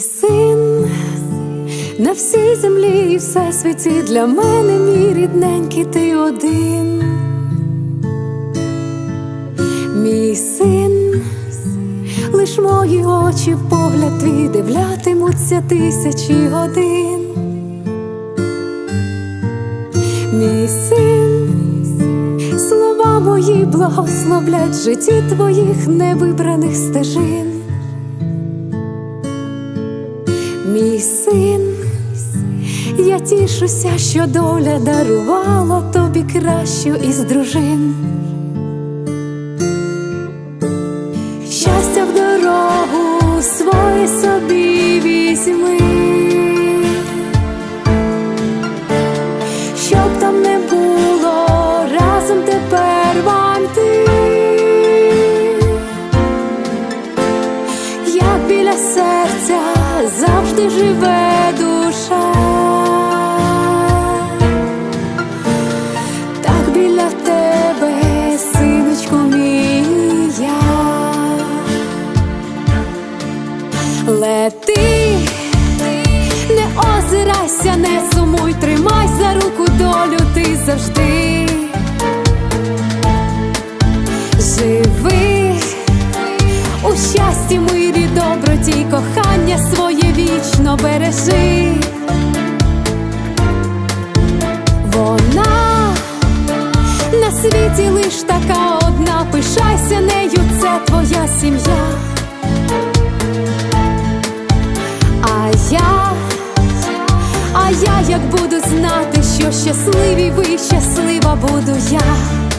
Мій син на всій землі і всесвіті для мене, мій рідненький ти один. Мій син, лиш мої очі в погляд твій дивлятимуться тисячі годин. Мій син, слова мої благословлять житті твоїх невибраних стежин. Мій син, я тішуся, що доля дарувала тобі кращу із дружин. Не сумуй, тримай за руку долю ти завжди. Живи у щасті, мирі, доброті, кохання своє вічно бережи. Вона на світі лиш така одна, пишайся нею, це твоя сім'я. А я як буду знати, що щасливі ви, щаслива буду я.